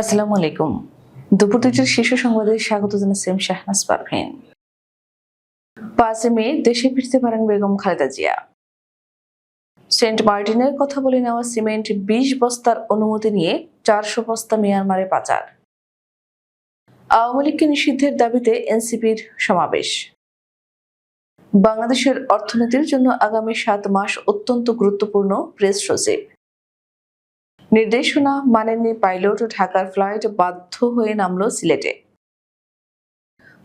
আসসালামু আলাইকুম। দুপুর দুইটার শীর্ষ সংবাদে স্বাগত জানাচ্ছি শাহনাজ পারভীন। পাঁচই মে, দেশে ফিরতে পারেন বেগম খালেদা জিয়া। সেন্ট মার্টিনের কথা বলে নেওয়া সিমেন্ট বিশ বস্তার অনুমতি নিয়ে চারশো বস্তা মিয়ানমারে পাচার। আওয়ামী লীগকে নিষিদ্ধের দাবিতে এনসিপির সমাবেশ। বাংলাদেশের অর্থনীতির জন্য আগামী সাত মাস অত্যন্ত গুরুত্বপূর্ণ প্রেস সচিব। নির্দেশনা মানেননি পাইলট ও ঢাকার ফ্লাইট বাধ্য হয়ে নামলো সিলেটে।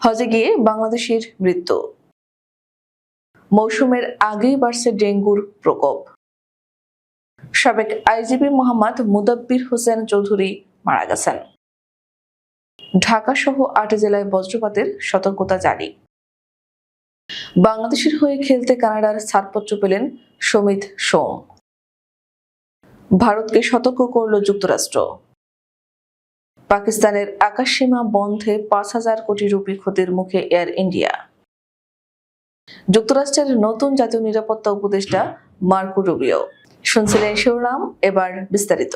হজে গিয়ে বাংলাদেশের মৃত্যু। মৌসুমের আগেই বাড়ছে ডেঙ্গুর প্রকোপ। সাবেক আইজিপি মোহাম্মদ মুদাব্বির হোসেন চৌধুরী মারা গেছেন। ঢাকা সহ আট জেলায় বজ্রপাতের সতর্কতা জারি। বাংলাদেশের হয়ে খেলতে কানাডার ছাড়পত্র পেলেন সমিত সোম। ভারতকে সতর্ক করল যুক্তরাষ্ট্র। পাকিস্তানের আকাশসীমা বন্ধে পাঁচ হাজার কোটি রুপি ক্ষতির মুখে এয়ার ইন্ডিয়া। যুক্তরাষ্ট্রের নতুন জাতীয় নিরাপত্তা উপদেষ্টা মার্কো রুবিও। শুনছিলেন শিরোনাম, এবার বিস্তারিত।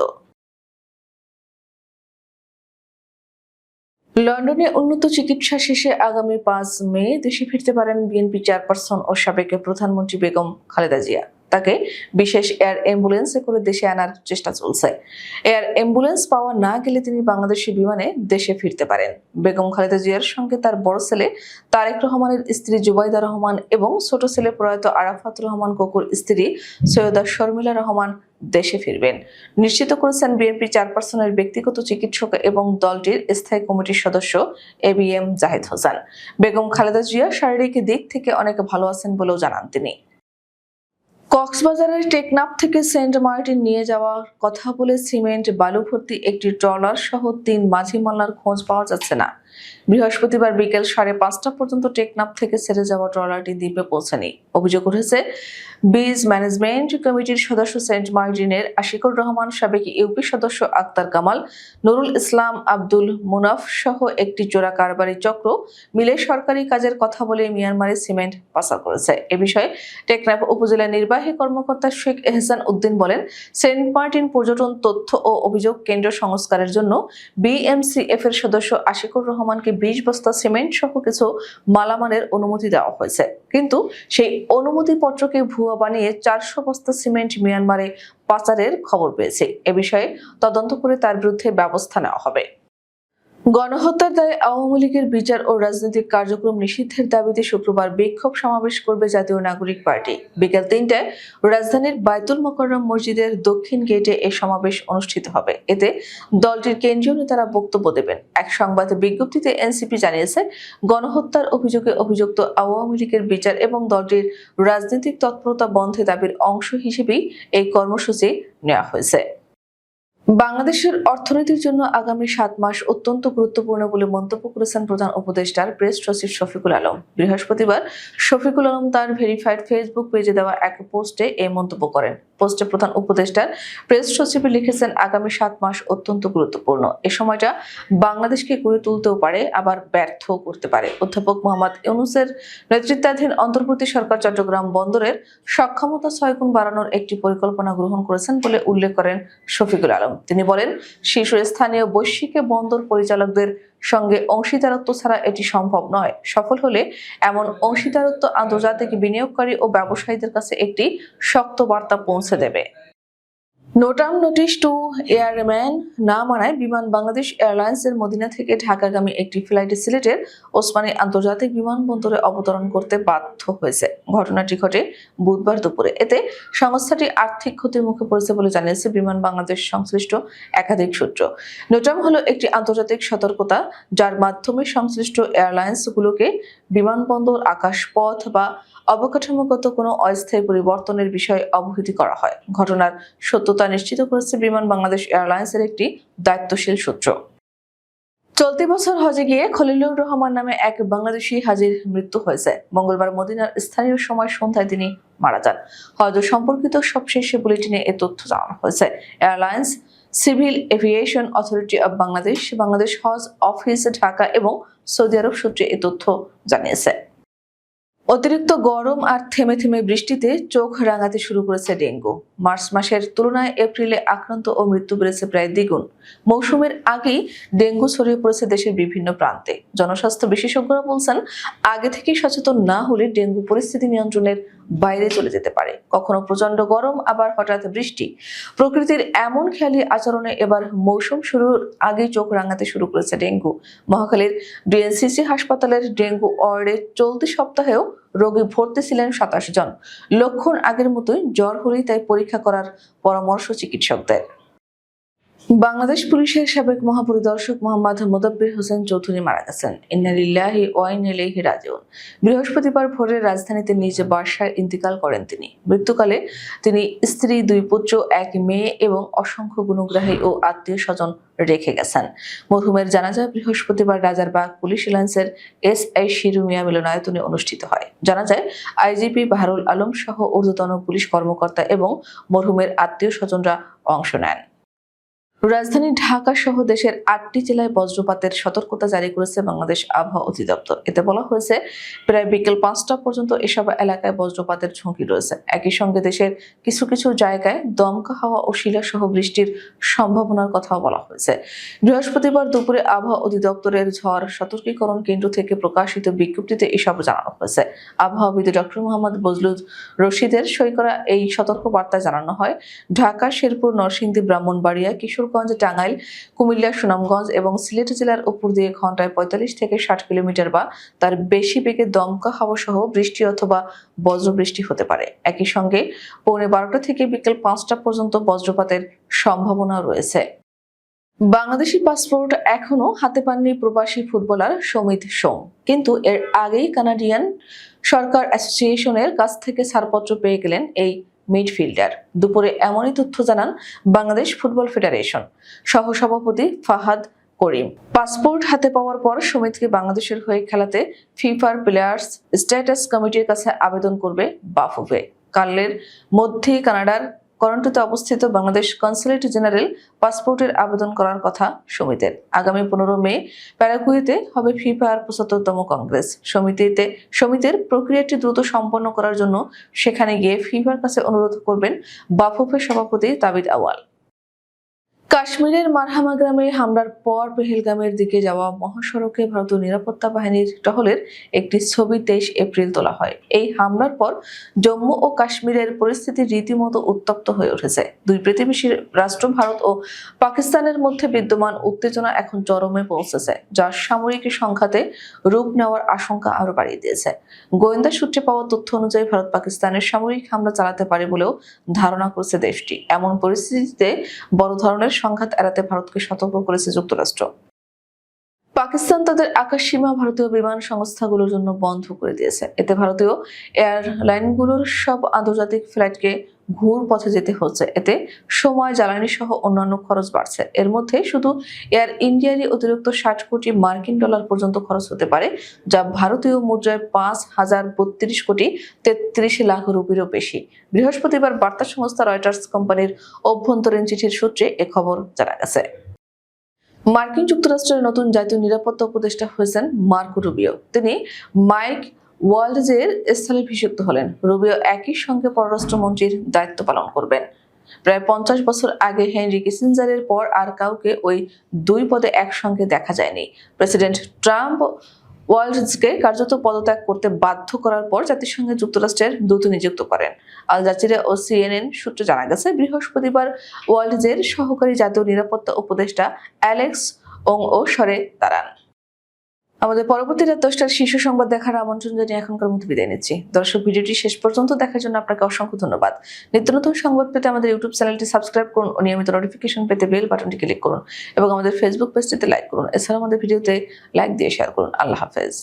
লন্ডনে উন্নত চিকিৎসা শেষে আগামী পাঁচ মে দেশে ফিরতে পারেন বিএনপি চেয়ারপারসন ও সাবেক প্রধানমন্ত্রী বেগম খালেদা জিয়া। তাকে বিশেষ এয়ার অ্যাম্বুলেন্সে করে দেশে আনার চেষ্টা চলছে। এয়ার অ্যাম্বুলেন্স পাওয়া না গেলে তিনি বাংলাদেশি বিমানে দেশে ফিরতে পারেন। বেগম খালেদা জিয়ার সঙ্গে তার বড় ছেলে তারেক রহমানের স্ত্রী জুবাইদা রহমান এবং ছোট ছেলে প্রয়াত আরাফাত রহমান কোকুর স্ত্রী সৈয়দা শর্মিলা রহমান দেশে ফিরবেন। নিশ্চিত করেছেন বিএনপি চেয়ারপারসনের ব্যক্তিগত চিকিৎসক এবং দলটির স্থায়ী কমিটির সদস্য A B M Zahid Hossain. Begum Khaleda Zia শারীরিক দিক থেকে অনেক ভালো আছেন বলেও জানান তিনি। কক্সবাজারের টেকনাফ থেকে সেন্ট মার্টিন নিয়ে যাওয়ার কথা বলে সিমেন্ট বালু ভর্তি একটি ট্রলার সহ তিন মাঝিমাল্লার খোঁজ পাওয়া যাচ্ছে না। বৃহস্পতিবার বিকেল সাড়ে পাঁচটা পর্যন্ত টেকনাফ থেকে ছেড়ে যাওয়া ট্রলারটি দ্বীপে পৌঁছেনি অভিযোগ উঠেছে, বিজ ম্যানেজমেন্ট কমিটির সদস্য সেন্ট মার্টিনের আশিকুর রহমান, সাবেক ইউপি সদস্য আক্তার কামাল, নুরুল ইসলাম আব্দুল মুনাফ সহ একটি চোরা কারবারি চক্র মিলে সরকারি কাজের কথা বলে মিয়ানমারে সিমেন্ট পাচার করেছে। এ বিষয়ে টেকনাফ উপজেলা নির্বাহী কর্মকর্তা শেখ এহসান উদ্দিন বলেন, সেন্ট মার্টিন পর্যটন তথ্য ও অভিযোগ কেন্দ্র সংস্কারের জন্য বিএমসিএফ এর সদস্য আশিকুর রহমানকে বিশ বস্তা সিমেন্ট সহ কিছু মালামালের অনুমতি দেওয়া হয়েছে। কিন্তু সেই অনুমতিপত্রকে ভুয়া বানিয়ে চারশো বস্তা সিমেন্ট মিয়ানমারে পাচারের খবর পেয়েছে। এ বিষয়ে তদন্ত করে তার বিরুদ্ধে ব্যবস্থা নেওয়া হবে। গণহত্যার দায়ে আওয়ামী লীগের বিচার ও রাজনৈতিক কার্যক্রম নিষিদ্ধের দাবিতে শুক্রবার বিক্ষোভ সমাবেশ করবে জাতীয় নাগরিক পার্টি। বিকেল তিনটায় রাজধানীর বাইতুল মোকাররম মসজিদের দক্ষিণ গেটে এই সমাবেশ অনুষ্ঠিত হবে। এতে দলটির কেন্দ্রীয় নেতারা বক্তব্য দেবেন। এক সংবাদ বিজ্ঞপ্তিতে এনসিপি জানিয়েছে, গণহত্যার অভিযোগে অভিযুক্ত আওয়ামী লীগের বিচার এবং দলটির রাজনৈতিক তৎপরতা বন্ধে দাবির অংশ হিসেবেই এই কর্মসূচি নেওয়া হয়েছে। বাংলাদেশের অর্থনীতির জন্য আগামী সাত মাস অত্যন্ত গুরুত্বপূর্ণ বলে মন্তব্য করেছেন প্রধান উপদেষ্টার প্রেস সচিব শফিকুল আলম। বৃহস্পতিবার শফিকুল আলম তার ভেরিফাইড ফেসবুক পেজে দেওয়া এক পোস্টে এই মন্তব্য করেন। পোস্টে প্রধান উপদেষ্টার প্রেস সচিব লিখেছেন, আগামী সাত মাস অত্যন্ত গুরুত্বপূর্ণ। এ সময়টা বাংলাদেশকে গড়ে তুলতেও পারে, আবার ব্যর্থ করতে পারে। অধ্যাপক মোহাম্মদ ইউনুসের নেতৃত্বাধীন অন্তর্বর্তী সরকার চট্টগ্রাম বন্দরের সক্ষমতা ছয়গুণ বাড়ানোর একটি পরিকল্পনা গ্রহণ করেছেন বলে উল্লেখ করেন শফিকুল আলম। তিনি বলেন, শীর্ষস্থানীয় বৈশ্বিক বন্দর পরিচালকদের সঙ্গে অংশীদারত্ব ছাড়া এটি সম্ভব নয়। সফল হলে এমন অংশীদারত্ব আন্তর্জাতিক বিনিয়োগকারী ও ব্যবসায়ীদের কাছে একটি শক্ত বার্তা পৌঁছে দেবে। নোটাম নোটিশ টু এয়ারম্যান না মানায় বিমান বাংলাদেশ এয়ারলাইন্সের মদিনা থেকে ঢাকাগামী একটি ফ্লাইটে সিলেটের ওসমানী আন্তর্জাতিক বিমানবন্দরে অবতরণ করতে বাধ্য হয়েছে। ঘটনাটি ঘটে বুধবার দুপুরে। এতে সংস্থাটি আর্থিক ক্ষতির মুখে পড়েছে বলে জানিয়েছে বিমান বাংলাদেশ সংশ্লিষ্ট একাধিক সূত্র। নোটাম হলো একটি আন্তর্জাতিক সতর্কতা যার মাধ্যমে সংশ্লিষ্ট এয়ারলাইন্সগুলোকে বিমানবন্দর, আকাশপথ বা অবকাঠামোগত কোনো অস্থায়ী পরিবর্তনের বিষয়ে অবহিত করা হয়। ঘটনার সত্যতা নিশ্চিত করেছে বিমান বাংলাদেশ এয়ারলাইন্সের একটি দায়িত্বশীল সূত্র। চলতি বছর হজে গিয়ে খলিলুর রহমান নামে এক বাংলাদেশি হাজির মৃত্যু হয়েছে। মঙ্গলবার মদিনার স্থানীয় সময় সন্ধ্যায় তিনি মারা যান। হজ সম্পর্কিত সবশেষ বুলেটিনে এ তথ্য জানানো হয়েছে। Airlines, civil aviation authority of Bangladesh Bangladesh Hajj office, Dhaka এবং সৌদি আরব সূত্রে এ তথ্য জানিয়েছে। অতিরিক্ত গরম আর থেমে থেমে বৃষ্টিতে চোখ রাঙাতে শুরু করেছে ডেঙ্গু। মার্চ মাসের তুলনায় এপ্রিলে আক্রান্ত ও মৃত্যু বেড়েছে প্রায় দ্বিগুণ। মৌসুমের আগেই ডেঙ্গু ছড়িয়ে পড়েছে দেশের বিভিন্ন প্রান্তে। জনস্বাস্থ্য বিশেষজ্ঞরা বলছেন, আগে থেকেই সচেতন না হলে ডেঙ্গু পরিস্থিতি নিয়ন্ত্রণের বাইরে চলে যেতে পারে। কখনো প্রচণ্ড গরম, আবার হঠাৎ বৃষ্টি। প্রকৃতির এমন খেয়ালি আচরণে এবার মৌসুম শুরুর আগে চোখ রাঙাতে শুরু করেছে ডেঙ্গু। মহাখালীর ডিএনসিসি হাসপাতালের ডেঙ্গু ওয়ার্ডে চলতি সপ্তাহেও রোগী ভর্তি ছিলেন সাতাশ জন। লক্ষণ আগের মতোই জ্বর হলেই তাই পরীক্ষা করার পরামর্শ চিকিৎসকদের। বাংলাদেশ পুলিশের সাবেক মহাপরিদর্শক মোহাম্মদ মোদাব্বির হোসেন চৌধুরী মারা গেছেন। ইন্নালিল্লাহি ওয়াইন ইলাইহি রাজিউন। বৃহস্পতিবার ভোরে রাজধানীতে নিজ বাসায় ইন্তিকাল করেন তিনি। মৃত্যুকালে তিনি স্ত্রী, দুই পুত্র, এক মেয়ে এবং অসংখ্য গুণগ্রাহী ও আত্মীয় স্বজন রেখে গেছেন। মরহুমের জানাজা বৃহস্পতিবার রাজারবাগ পুলিশ লাইন্সের এস আই শিরু মিয়া মিলনায়তনে অনুষ্ঠিত হয়। জানা যায় আইজিপি বাহারুল আলম সহ ঊর্ধ্বতন পুলিশ কর্মকর্তা এবং মরহুমের আত্মীয় স্বজনরা অংশ নেন। রাজধানী ঢাকা সহ দেশের আটটি জেলায় বজ্রপাতের সতর্কতা জারি করেছে বাংলাদেশ আবহাওয়া অধিদপ্তর। এতে বলা হয়েছে, প্রায় বিকেল পাঁচটা পর্যন্ত এসব এলাকায় বজ্রপাতের ঝুঁকি রয়েছে। একই সঙ্গে দেশের কিছু কিছু জায়গায় দমকা হাওয়া ও শিলাসহ বৃষ্টির সম্ভাবনার কথাও বলা হয়েছে। বৃহস্পতিবার দুপুরে আবহাওয়া অধিদপ্তরের ঝড় সতর্কীকরণ কেন্দ্র থেকে প্রকাশিত বিজ্ঞপ্তিতে এসব জানানো হয়েছে। আবহাওয়াবিদ ডক্টর মোহাম্মদ বজলুদ রশিদের সই করা এই সতর্ক বার্তায় জানানো হয়। ঢাকা, শেরপুর, নরসিংদী, ব্রাহ্মণবাড়িয়া কিশোরগঞ্জ টাঙ্গাইল, কুমিল্লা, সুনামগঞ্জ এবং সিলেট জেলার উপর দিয়ে ঘন্টায় পঁয়তাল্লিশ থেকে ষাট কিলোমিটার বা তার বেশি বেগে দমকা হাওয়া সহ বৃষ্টি অথবা বজ্রবৃষ্টি হতে পারে। একই সঙ্গে পৌনে বারোটা থেকে বিকেল পাঁচটা পর্যন্ত বজ্রপাতের সম্ভাবনা রয়েছে। বাংলাদেশি পাসপোর্ট এখনও হাতে পাননি প্রবাসী ফুটবলার সমিত সোম। কিন্তু এর আগেই কানাডিয়ান সরকার অ্যাসোসিয়েশনের কাছ থেকে ছাড়পত্র পেয়ে গেলেন এই মিডফিল্ডার দুপুরে এমনই তথ্য জানান বাংলাদেশ ফুটবল ফেডারেশন। সহসভাপতি ফাহাদ করিম। পাসপোর্ট হাতে পাওয়ার পর সুমিতকে বাংলাদেশের হয়ে খেলাতে ফিফার প্লেয়ার্স স্ট্যাটাস কমিটির কাছে আবেদন করবে বাফুফে। কালের মধ্যেই কানাডার টরন্টোতে অবস্থিত বাংলাদেশ কনসুলেট জেনারেল পাসপোর্টের আবেদন করার কথা সমিতির। আগামী পনেরো মে প্যারাগুয়েতে হবে ফিফার পঁচাত্তরতম কংগ্রেস। সমিতিতে, সমিতির প্রক্রিয়াটি দ্রুত সম্পন্ন করার জন্য সেখানে গিয়ে ফিফার কাছে অনুরোধ করবেন বাফুফের সভাপতি তাবিদ আওয়াল কাশ্মীরের মারহামা গ্রামে হামলার পর পেহেলগামের দিকে যাওয়া মহাসড়কে ভারতীয় নিরাপত্তা বাহিনীর টহলের একটি ছবি তেইশ এপ্রিল তোলা হয়। এই হামলার পর জম্মু ও কাশ্মীরের পরিস্থিতি রীতিমতো উত্তপ্ত হয়ে উঠেছে। দুই প্রতিবেশী রাষ্ট্র, ভারত ও পাকিস্তানের মধ্যে বিদ্যমান উত্তেজনা এখন চরমে পৌঁছেছে যা সামরিক সংঘাতে রূপ নেওয়ার আশঙ্কা আরও বাড়িয়ে দিয়েছে। গোয়েন্দা সূত্রে পাওয়া তথ্য অনুযায়ী ভারত পাকিস্তানের সামরিক হামলা চালাতে পারে বলেও ধারণা করছে দেশটি। এমন পরিস্থিতিতে বড় ধরনের সংঘাত এড়াতে ভারতকে সতর্ক করেছে যুক্তরাষ্ট্র। পাকিস্তান তাদের আকাশ সীমা ভারতীয় বিমান সংস্থাগুলোর জন্য বন্ধ করে দিয়েছে। এতে ভারতীয় এয়ারলাইনগুলোর সব আন্তর্জাতিক ফ্লাইটকে ঘুর পথে যেতে হচ্ছে। এতে সময়, জ্বালানি সহ অন্যান্য খরচ বাড়ছে। এর মধ্যে শুধু এয়ার ইন্ডিয়ারই অতিরিক্ত ষাট কোটি মার্কিন ডলার পর্যন্ত খরচ হতে পারে, যা ভারতীয় মুদ্রায় পাঁচ হাজার বত্রিশ কোটি তেত্রিশ লাখ রুপিরও বেশি। বৃহস্পতিবার বার্তা সংস্থা রয়টার্স কোম্পানির অভ্যন্তরীণ চিঠির সূত্রে এ খবর জানা গেছে। মার্কিন যুক্তরাষ্ট্রের নতুন জাতীয় নিরাপত্তা উপদেষ্টা হয়েছেন মার্কো রুবিও। তিনি মাইক ওয়ার্ল্ডজের স্থলাভিষিক্ত হলেন। রুবিও একই সঙ্গে পররাষ্ট্রমন্ত্রীর দায়িত্ব পালন করবেন। প্রায় পঞ্চাশ বছর আগে হেনরি কিসিঞ্জারের পর আর কাউকে ওই দুই পদে একসঙ্গে দেখা যায়নি। প্রেসিডেন্ট ট্রাম্প ওয়ার্ল্ডসকে কার্যত পদত্যাগ করতে বাধ্য করার পর জাতিসংঘে যুক্তরাষ্ট্রের দূত নিযুক্ত করেন। আল জাজিরা ও সিএনএন সূত্রে জানা গেছে, বৃহস্পতিবার ওয়ার্ল্ডজের সহকারী জাতীয় নিরাপত্তা উপদেষ্টা অ্যালেক্স ওং ও সরে দাঁড়ান। আমাদের পরবর্তী রাত দশটার শীর্ষ সংবাদ দেখার আমন্ত্রণ জানিয়ে এখনকার মতো বিদায় নিচ্ছি। দর্শক, ভিডিওটি শেষ পর্যন্ত দেখার জন্য আপনাকে অসংখ্য ধন্যবাদ। নিত্য নতুন সংবাদ পেতে আমাদের ইউটিউব চ্যানেলটি সাবস্ক্রাইব করুন ও নিয়মিত নোটিফিকেশন পেতে বেল বাটনটি ক্লিক করুন এবং আমাদের ফেসবুক পেজটিতে লাইক করুন। এছাড়াও আমাদের ভিডিওতে লাইক দিয়ে শেয়ার করুন। আল্লাহ হাফেজ।